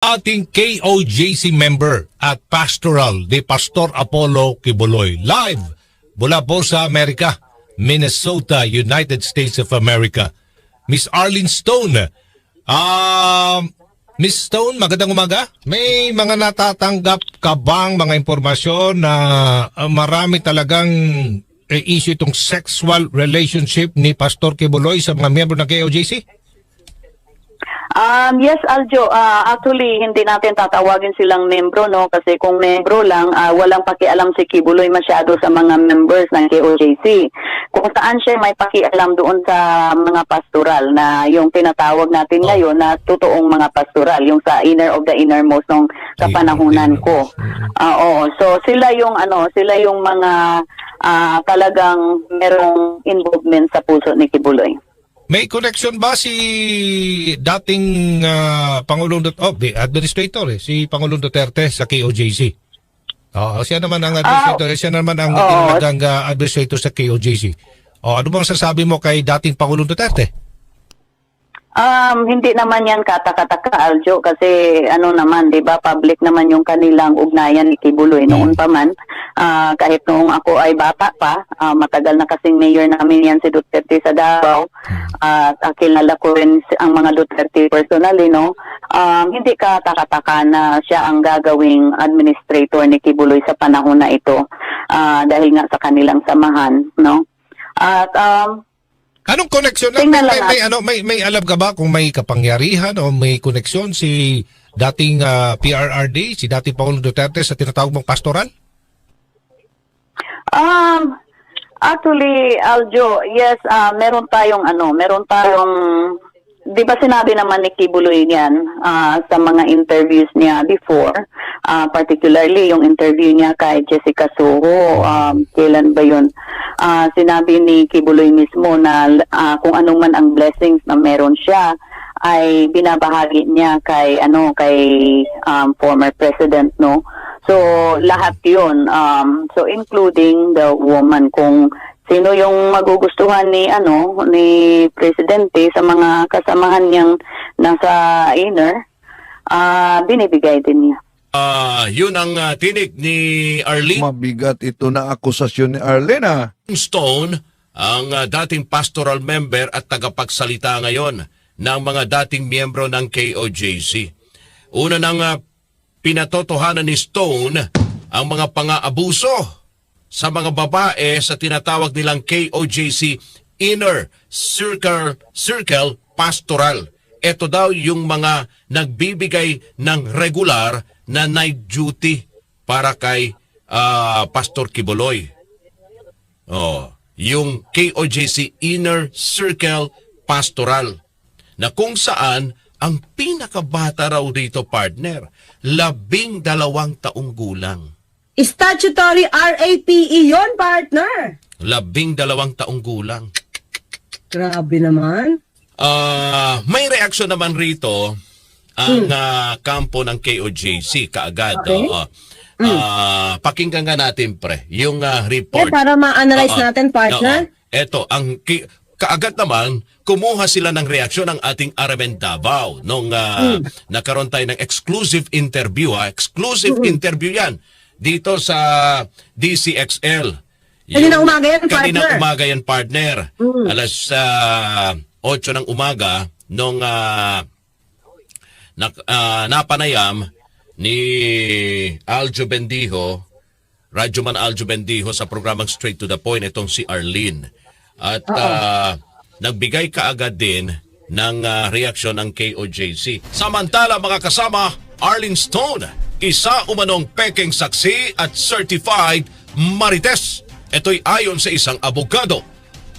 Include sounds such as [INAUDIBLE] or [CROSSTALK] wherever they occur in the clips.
ating KOJC member at pastoral ni Pastor Apollo Kibuloy. Live mula po sa Amerika, Minnesota, United States of America. Miss Arlene Stone. Um, Miss Stone, magandang umaga. May mga natatanggap ka bang mga impormasyon na uh, marami talagang eh, issue itong sexual relationship ni Pastor Kibuloy sa mga miyembro ng KOJC? Um, yes, Aljo. Ah, actually, hindi natin tatawagin silang membro, no? Kasi kung membro lang, ah, walang pakialam si Kibuloy masyado sa mga members ng KOJC. Kung saan siya may pakialam doon sa mga pastoral na yung tinatawag natin ngayon na totoong mga pastoral, yung sa inner of the innermost nung kapanahunan ko. Ah, oo. So, sila yung ano, sila yung mga ah, talagang merong involvement sa puso ni Kibuloy. May connection ba si dating ah, Pangulong Duterte, oh, administrator eh, si Pangulong Duterte sa KOJC? Oo, siya naman ang administrator, eh, siya naman ang tinalagang ah, administrator sa KOJC. Oh, ano bang sasabi mo kay dating Pangulong Duterte? Um, hindi naman yan kata-kata Aljo kasi ano naman, 'di ba, public naman yung kanilang ugnayan ni Kibuloy noon pa man. Ah, kahit noong ako ay bata pa, ah, matagal na kasing mayor namin yan si Duterte sa Davao. At ah, kilala ko rin ang mga Duterte personally, no. Um, hindi kata-kata na siya ang gagawing administrator ni Kibuloy sa panahon na ito ah, dahil nga sa kanilang samahan, no. At um, Anong connection? May, Tingnan may, lang may, ano, may, may alam ka ba kung may kapangyarihan o may connection si dating ah, PRRD, si dating Pangulong Duterte sa tinatawag mong pastoral? Um, actually, Aljo, yes, ah, meron tayong ano, meron tayong, di ba sinabi naman ni Kibuloy niyan ah, sa mga interviews niya before, ah, particularly yung interview niya kay Jessica Soho, um, kailan ba yun? Ah, sinabi ni Kibuloy mismo na ah, kung anong man ang blessings na meron siya, ay binabahagi niya kay ano kay um, former president no so lahat 'yun um so including the woman kung sino yung magugustuhan ni ano ni presidente sa mga kasamahan niyang nasa inner ah binibigay din niya Ah, yun ang ah, tinig ni Arlene Mabigat ito na akusasyon ni Arlene ah. Stone, ang ah, dating pastoral member at tagapagsalita ngayon ng mga dating miyembro ng KOJC. Una nang ah, pinatotohanan ni Stone ang mga pang-aabuso sa mga babae sa tinatawag nilang KOJC Inner Circle, Circle Pastoral. Ito daw yung mga nagbibigay ng regular na night duty para kay ah, Pastor Kibuloy. Oh, yung KOJC Inner Circle Pastoral na kung saan ang pinakabata raw dito partner, labing dalawang taong gulang. Statutory RAPE yon partner. Labing dalawang taong gulang. Grabe naman. Ah, may reaksyon naman rito ang ah, kampo ng KOJC kaagad. Okay. oo. Ah, pakinggan nga natin pre, yung Eh, report. para ma-analyze Oo. natin, partner. Oo. Eto, ang kaagad naman, kumuha sila ng reaksyon ng ating Aramen Davao nung ah, Hmm. nagkaroon tayo ng exclusive interview. Ha? Exclusive Hmm. interview yan dito sa DCXL. Kaninang umaga yan, partner. umaga yan, partner. Alas ah, 8 ng umaga nung ah, nak- ah, napanayam ni Aljo Bendijo, Radyoman Aljo Bendijo sa programang Straight to the Point, itong si Arlene. At ah, nagbigay kaagad din ng ah, reaksyon ng KOJC. Samantala mga kasama, Arlene Stone, isa umanong peking saksi at certified marites. Ito'y ayon sa isang abogado.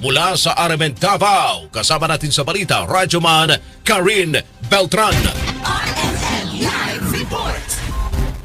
Mula sa Aramen Davao, kasama natin sa balita, Radyoman Karin Beltran.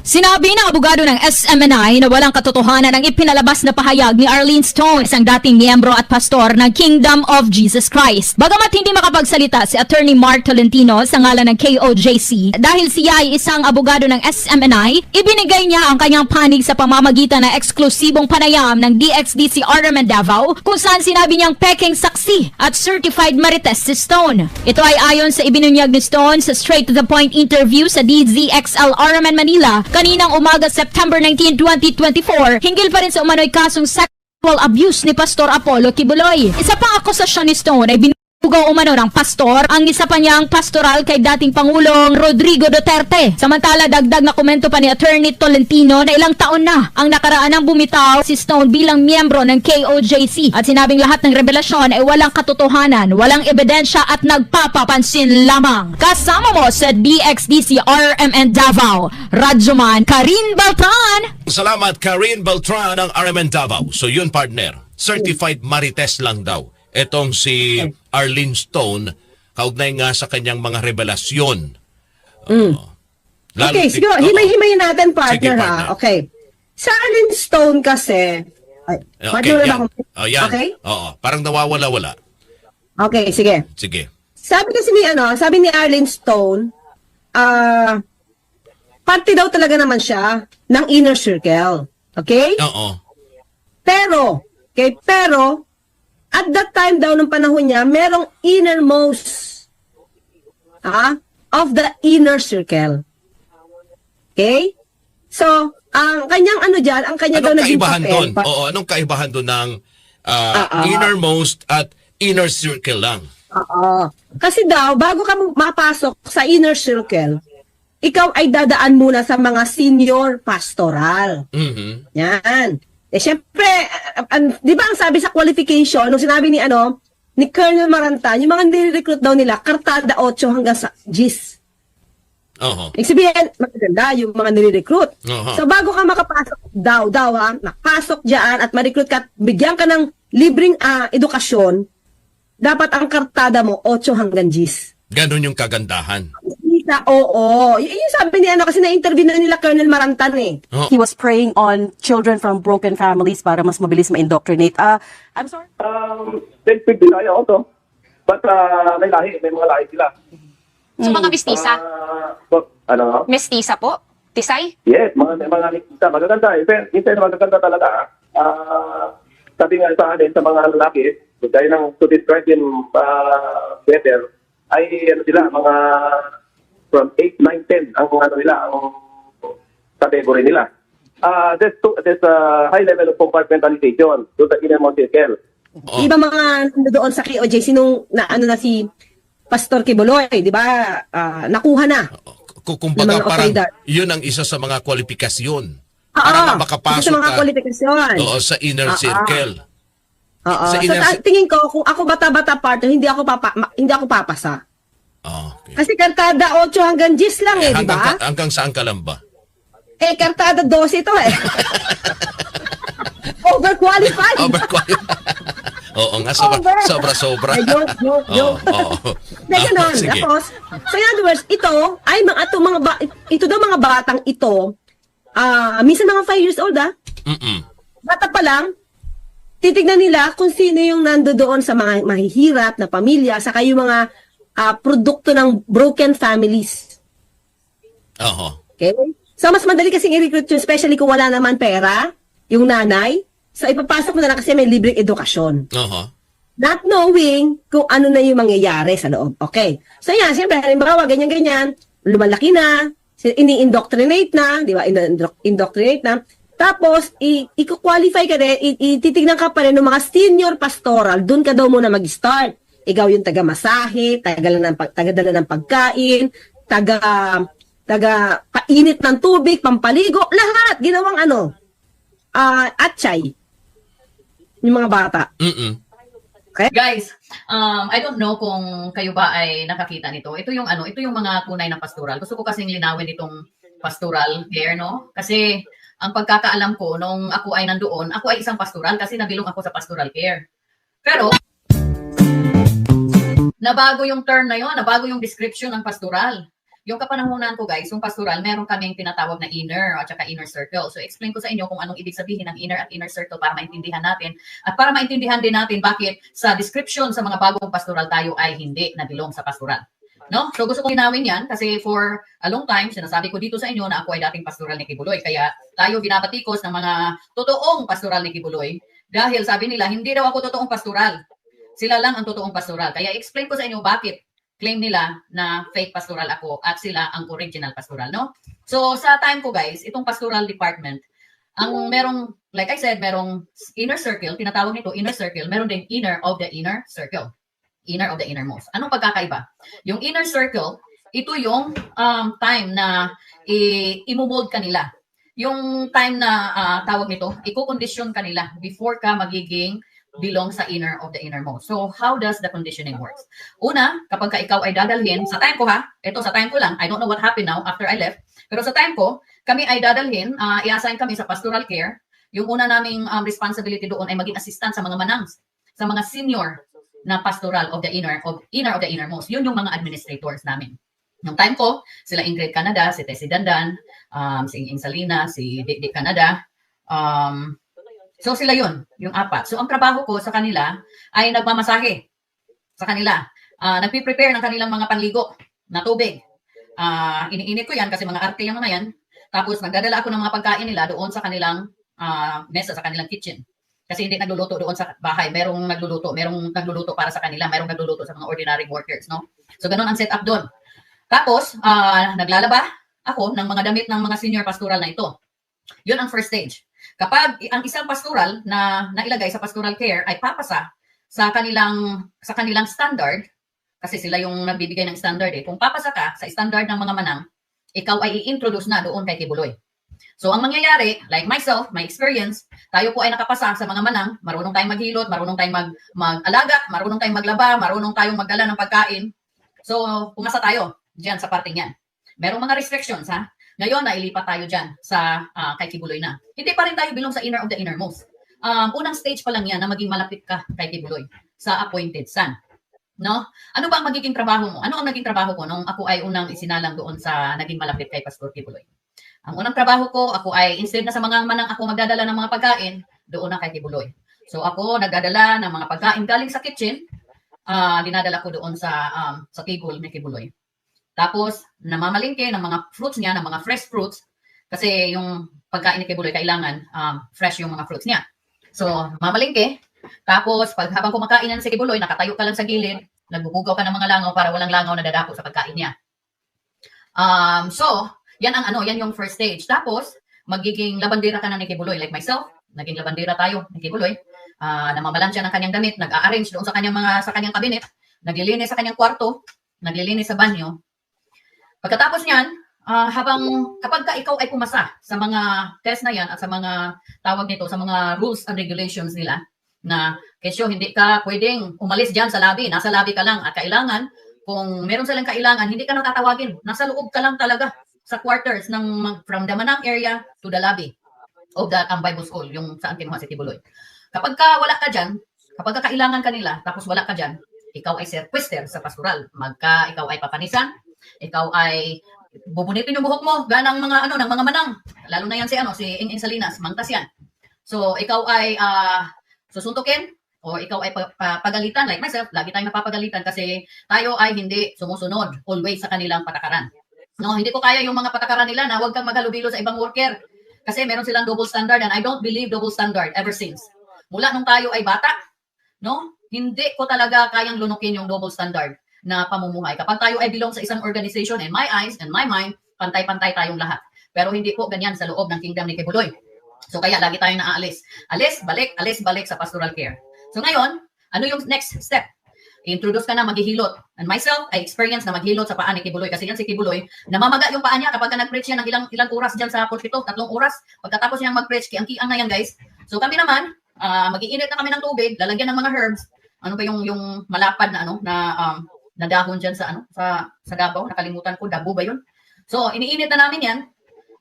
Sinabi ng abogado ng SMNI na walang katotohanan ang ipinalabas na pahayag ni Arlene Stone, isang dating miyembro at pastor ng Kingdom of Jesus Christ. Bagamat hindi makapagsalita si Attorney Mark Tolentino sa ngalan ng KOJC dahil siya ay isang abogado ng SMNI, ibinigay niya ang kanyang panig sa pamamagitan ng eksklusibong panayam ng DXDC Arman Davao kung saan sinabi niyang peking saksi at certified marites si Stone. Ito ay ayon sa ibinunyag ni Stone sa straight to the point interview sa DZXL Arman Manila kaninang umaga September 19, 2024 hinggil pa rin sa umano'y kasong sexual abuse ni Pastor Apollo Kibuloy. Isa pang akusasyon ni Stone ay Ugaw umano ng pastor ang isa pa niyang pastoral kay dating Pangulong Rodrigo Duterte. Samantala dagdag na komento pa ni Attorney Tolentino na ilang taon na ang nakaraan ng bumitaw si Stone bilang miyembro ng KOJC at sinabing lahat ng revelasyon ay walang katotohanan, walang ebidensya at nagpapapansin lamang. Kasama mo sa DXDC RMN Davao, Radyoman Karin Baltan. Salamat Karin Beltran ng RMN Davao. So yun partner, certified marites lang daw. Etong si Arlene Stone, kaugnay nga sa kanyang mga revelasyon. Oo. Lalo- Okay, sige, Oo. himay-himayin natin, partner, Sige, ha? partner. Okay. Sa Allen Stone kasi, ay, Okay, yan. ako? Oh, yan. Okay? Oo, parang nawawala-wala. Okay, sige. Sige. Sabi kasi ni ano, sabi ni Arlene Stone, ah, parte daw talaga naman siya ng inner circle. Okay? Oo. Pero, okay, pero, at that time daw ng panahon niya, merong innermost ah, of the inner circle. Okay? So, ang kanyang ano dyan, ang kanya daw Anong naging kaibahan papel. doon? pa- Oo, anong kaibahan doon ng ah. innermost at inner circle lang? Oo. Kasi daw, bago ka mapasok sa inner circle, ikaw ay dadaan muna sa mga senior pastoral. Mhm. Yan. Eh, syempre, ah, ah, di ba ang sabi sa qualification, nung sinabi ni ano, ni Colonel Marantan, yung mga nire-recruit daw nila, kartada 8 hanggang sa GIS. Oo. Ibig sabihin, magaganda yung mga nire-recruit. Aha. So, bago ka makapasok daw, daw ha, nakasok dyan at ma-recruit ka, bigyan ka ng libreng ah, edukasyon, dapat ang kartada mo 8 hanggang GIS. Ganon yung kagandahan. Isa, oo. Y- yung sabi ni ano, kasi na-interview na nila Colonel Marantan eh. Oo. he was preying on children from broken families para mas mabilis ma-indoctrinate. Ah, I'm sorry. Um, they speak Bisaya also. But uh, may lahi, may mga lahi sila. So, mga mistisa? Uh, but, ano? Mestisa po? Tisay? Yes, mga mga mistisa. Magaganda. Minsan, minsan magaganda talaga. Uh, sabi nga sa atin, sa mga lalaki, gaya ng to describe them uh, better, ay ano sila, mga from 8, 9, 10 ang ano nila, ang category nila. Uh, there's, two, there's a high level of compartmentalization to the innermost circle. Oo. Di ba mga doon sa KOJ, sinong na ano na si Pastor Kibuloy, di ba? Ah, nakuha na. Kumbaga parang yun ang isa sa mga kwalifikasyon. Oo. Para Isa makapasok sa mga ka kwalifikasyon. oo, sa inner Oo. circle. Oo. Sa So, inner cir- tingin ko, kung ako bata-bata partner, hindi ako papa, ma- hindi ako papasa. Oh, okay. Kasi kartada 8 hanggang 10 lang eh, di hanggang, ba? ka- hanggang saan ka lang ba? Eh, kartada 12 ito eh. [LAUGHS] Overqualified. Overqualified. [LAUGHS] Oo nga, sobra, Over. sobra, sobra. Ay, joke, joke, Oo, joke. oo. [LAUGHS] Na Ah, ganon. sige. Tapos, so in other words, ito, ay mga, ito, mga ba, ito daw mga batang ito, ah, minsan mga 5 years old ah, Mm-mm. bata pa lang, titignan nila kung sino yung nando doon sa mga mahihirap na pamilya, saka yung mga ah, produkto ng broken families. Oo. Okay? So, mas madali kasing i-recruit yun, especially kung wala naman pera, yung nanay. So, ipapasok mo na lang kasi may libreng edukasyon. Oo. Not knowing kung ano na yung mangyayari sa loob. Okay. So, yan, siyempre, halimbawa, ganyan-ganyan, lumalaki na, ini-indoctrinate na, di ba? Indo- Indoctrinate na. Tapos, i- i-qualify ka rin, i- ititignan ka pa rin ng mga senior pastoral, doon ka daw muna mag-start. Ikaw yung taga-masahe, taga ng, pag- taga-dala ng pagkain, taga taga painit ng tubig, pampaligo, lahat, ginawang ano, ah atchay. Yung mga bata. Mm-mm. Guys, um, I don't know kung kayo ba ay nakakita nito. Ito yung ano, ito yung mga kunay ng pastoral. Gusto ko kasing linawin itong pastoral care, no? Kasi ang pagkakaalam ko nung ako ay nandoon, ako ay isang pastoral kasi nabilong ako sa pastoral care. Pero nabago yung term na yon, nabago yung description ng pastoral. yung kapanahunan ko guys, yung pastoral, meron kaming tinatawag na inner at saka inner circle. So explain ko sa inyo kung anong ibig sabihin ng inner at inner circle para maintindihan natin. At para maintindihan din natin bakit sa description sa mga bagong pastoral tayo ay hindi nabilong sa pastoral. No? So gusto kong linawin yan kasi for a long time, sinasabi ko dito sa inyo na ako ay dating pastoral ni Kibuloy. Kaya tayo binabatikos ng mga totoong pastoral ni Kibuloy dahil sabi nila, hindi daw ako totoong pastoral. Sila lang ang totoong pastoral. Kaya explain ko sa inyo bakit claim nila na fake pastoral ako at sila ang original pastoral, no? So sa time ko guys, itong pastoral department, ang merong, like I said, merong inner circle, tinatawag nito inner circle, meron din inner of the inner circle. Inner of the innermost. Anong pagkakaiba? Yung inner circle, ito yung um, time na i- imumold kanila. Yung time na ah, tawag nito, iko-condition kanila before ka magiging belong sa inner of the innermost. So, how does the conditioning works? Una, kapag ka ikaw ay dadalhin, sa time ko ha, ito sa time ko lang, I don't know what happened now after I left, pero sa time ko, kami ay dadalhin, ah, i-assign kami sa pastoral care. Yung una naming um, responsibility doon ay maging assistant sa mga manangs, sa mga senior na pastoral of the inner of inner of the innermost. Yun yung mga administrators namin. Yung time ko, sila Ingrid Canada, si Tessie Dandan, um, si Ing Salina, si Dick Canada, um, So sila yun, yung apat. So ang trabaho ko sa kanila ay nagmamasahe sa kanila. Ah, nagpi-prepare ng kanilang mga panligo na tubig. Ah, iniinit ko yan kasi mga arte yung mga yan. Tapos nagdadala ako ng mga pagkain nila doon sa kanilang ah, mesa, sa kanilang kitchen. Kasi hindi nagluluto doon sa bahay. Merong nagluluto, merong nagluluto para sa kanila, merong nagluluto sa mga ordinary workers, no? So ganun ang setup doon. Tapos, ah, naglalaba ako ng mga damit ng mga senior pastoral na ito. Yun ang first stage. Kapag ang isang pastoral na nailagay sa pastoral care ay papasa sa kanilang sa kanilang standard kasi sila yung nagbibigay ng standard eh. Kung papasa ka sa standard ng mga manang, ikaw ay i-introduce na doon kay Kibuloy. So ang mangyayari, like myself, my experience, tayo po ay nakapasa sa mga manang, marunong tayong maghilot, marunong tayong mag mag-alaga, marunong tayong maglaba, marunong tayong magdala ng pagkain. So pumasa tayo diyan sa parting yan. Merong mga restrictions ha. Ngayon, nailipat tayo dyan sa ah, kay Kibuloy na. Hindi pa rin tayo bilong sa inner of the innermost. Um, unang stage pa lang yan na maging malapit ka kay Kibuloy sa appointed son. No? Ano ba ang magiging trabaho mo? Ano ang naging trabaho ko nung ako ay unang isinalang doon sa naging malapit kay Pastor Kibuloy? Ang unang trabaho ko, ako ay instead na sa mga manang ako magdadala ng mga pagkain, doon na kay Kibuloy. So ako nagdadala ng mga pagkain galing sa kitchen, ah dinadala ko doon sa um, sa table ni Kibuloy. Tapos, namamalingke ng mga fruits niya, ng mga fresh fruits, kasi yung pagkain ni Kibuloy, kailangan um, fresh yung mga fruits niya. So, mamalingke. Tapos, pag habang kumakain yan si Kibuloy, nakatayo ka lang sa gilid, nagbubugaw ka ng mga langaw para walang langaw na dadako sa pagkain niya. Um, so, yan ang ano, yan yung first stage. Tapos, magiging labandera ka na ni Kibuloy, like myself, naging labandera tayo ni Kibuloy. Uh, namamalansya ng kanyang damit, nag-arrange doon sa kanyang mga sa kanyang kabinet, naglilinis sa kanyang kwarto, naglilinis sa banyo, Pagkatapos niyan, ah, habang kapag ka ikaw ay pumasa sa mga test na yan at sa mga tawag nito, sa mga rules and regulations nila, na kesyo hindi ka pwedeng umalis dyan sa lobby, nasa lobby ka lang at kailangan, kung meron silang kailangan, hindi ka nang tatawagin, nasa loob ka lang talaga sa quarters ng from the Manang area to the lobby of the um, Bible School, yung saan kinuha si Tibuloy. Kapag ka wala ka dyan, kapag ka kailangan kanila, tapos wala ka dyan, ikaw ay sequester sa pastoral. Magka ikaw ay papanisan, ikaw ay bubunitin yung buhok mo ganang mga ano ng mga manang. Lalo na yan si ano si Ing Salinas mangtas yan. So ikaw ay ah, susuntukin o ikaw ay pa- pa- pagalitan like myself lagi tayong napapagalitan kasi tayo ay hindi sumusunod always sa kanilang patakaran. No hindi ko kaya yung mga patakaran nila na huwag kang maghalubilo sa ibang worker kasi meron silang double standard and I don't believe double standard ever since. Mula nung tayo ay bata no hindi ko talaga kayang lunukin yung double standard na pamumuhay. Kapag tayo ay belong sa isang organization, in my eyes and my mind, pantay-pantay tayong lahat. Pero hindi po ganyan sa loob ng kingdom ni Kibuloy. So kaya lagi tayong naaalis. Alis, balik, alis, balik sa pastoral care. So ngayon, ano yung next step? Introduce ka na maghihilot. And myself, I experience na maghilot sa paa ni Kibuloy. Kasi yan si Kibuloy, namamaga yung paa niya kapag ka nag-preach yan ng ilang, ilang oras dyan sa pulpito, tatlong oras. Pagkatapos niyang mag-preach, kiang-kiang na yan guys. So kami naman, uh, mag-iinit na kami ng tubig, lalagyan ng mga herbs. Ano pa yung yung malapad na ano na um, na dahon dyan sa ano sa sa Davao. Nakalimutan ko dabo ba yun? So iniinit na namin yan.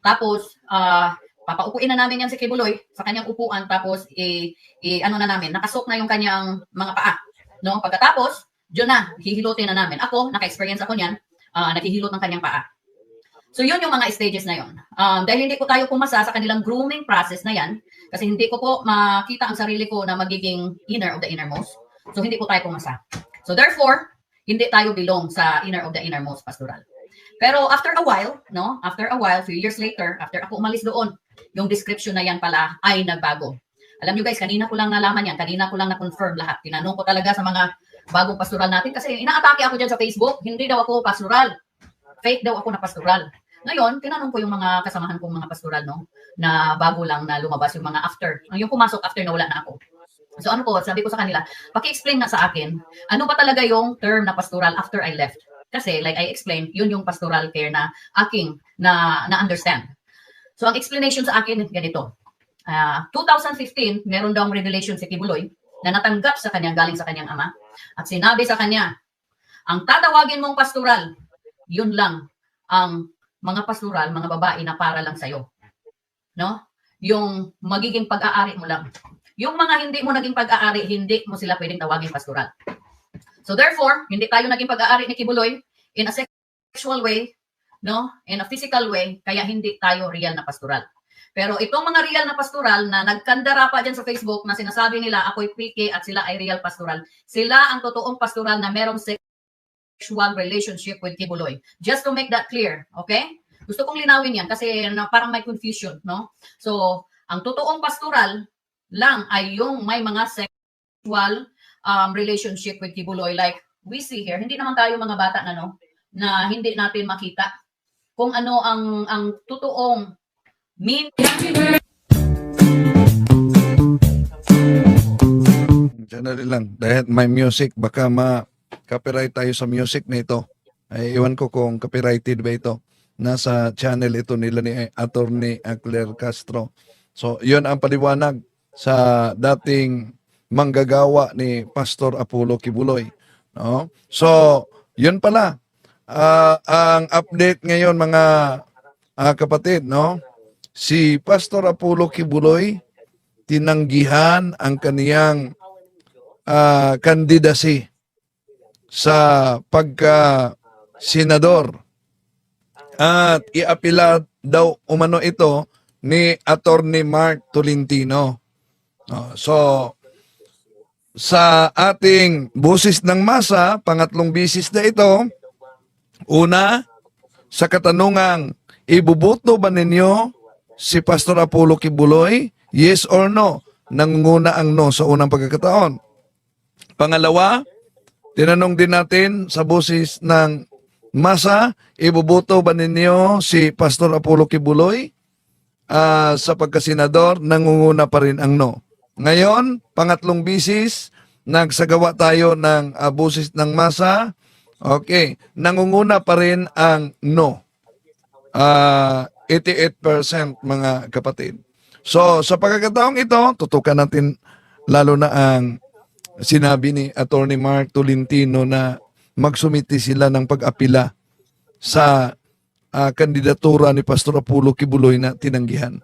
Tapos ah papaupuin na namin yan si Kibuloy sa kanyang upuan. Tapos i, i ano na namin nakasok na yung kanyang mga paa no? Pagkatapos diyon na hihilutin na namin. Ako naka-experience ako niyan ah naghihilot ng kanyang paa. So yun yung mga stages na yun. Um, dahil hindi ko tayo pumasa sa kanilang grooming process na yan, kasi hindi ko po makita ang sarili ko na magiging inner of the innermost. So hindi po tayo pumasa. So therefore, hindi tayo belong sa inner of the innermost pastoral. Pero after a while, no? After a while, few years later, after ako umalis doon, yung description na yan pala ay nagbago. Alam nyo guys, kanina ko lang nalaman yan, kanina ko lang na-confirm lahat. Tinanong ko talaga sa mga bagong pastoral natin kasi inaatake ako dyan sa Facebook, hindi daw ako pastoral. Fake daw ako na pastoral. Ngayon, tinanong ko yung mga kasamahan kong mga pastoral, no? Na bago lang na lumabas yung mga after. Yung pumasok after na wala na ako. So ano po, sabi ko sa kanila, paki-explain nga sa akin, ano ba talaga yung term na pastoral after I left? Kasi like I explained, yun yung pastoral care na aking na na-understand. So ang explanation sa akin ganito. Ah, 2015, meron daw revelation si Kibuloy na natanggap sa kanyang galing sa kanyang ama at sinabi sa kanya, ang tatawagin mong pastoral, yun lang ang mga pastoral, mga babae na para lang sa'yo. No? Yung magiging pag-aari mo lang. Yung mga hindi mo naging pag-aari, hindi mo sila pwedeng tawagin pastoral. So therefore, hindi tayo naging pag-aari ni Kibuloy in a sexual way, no? In a physical way, kaya hindi tayo real na pastoral. Pero itong mga real na pastoral na nagkandara pa dyan sa Facebook na sinasabi nila ako'y PK at sila ay real pastoral, sila ang totoong pastoral na merong sexual relationship with Kibuloy. Just to make that clear, okay? Gusto kong linawin yan kasi na parang may confusion, no? So, ang totoong pastoral lang ay yung may mga sexual um, relationship with Kibuloy like we see here. Hindi naman tayo mga bata na no na hindi natin makita kung ano ang ang totoong mean Sandali lang. Dahil may music, baka ma-copyright tayo sa music na ito. Ay, iwan ko kung copyrighted ba ito. Nasa channel ito nila ni Attorney Claire Castro. So, yun ang paliwanag sa dating manggagawa ni Pastor Apollo Kibuloy. No? So, yun pala. Ah, ang update ngayon mga ah, kapatid, no? Si Pastor Apollo Kibuloy tinanggihan ang kaniyang ah, candidacy sa pagka senador at iapila daw umano ito ni Attorney Mark Tolentino. Oh, so sa ating busis ng masa, pangatlong bisis na ito, una, sa katanungang, ibuboto ba ninyo si Pastor Apollo Kibuloy? Yes or no? Nangunguna ang no sa unang pagkakataon. Pangalawa, tinanong din natin sa busis ng masa, ibuboto ba ninyo si Pastor Apollo Kibuloy? Ah, sa pagkasenador, nangunguna pa rin ang no. Ngayon, pangatlong bisis, nagsagawa tayo ng uh, busis ng masa. Okay, nangunguna pa rin ang no. Ah, 88% mga kapatid. So, sa pagkakataong ito, tutukan natin lalo na ang sinabi ni Attorney Mark Tolentino na magsumiti sila ng pag-apila sa ah, kandidatura ni Pastor Apollo Kibuloy na tinanggihan.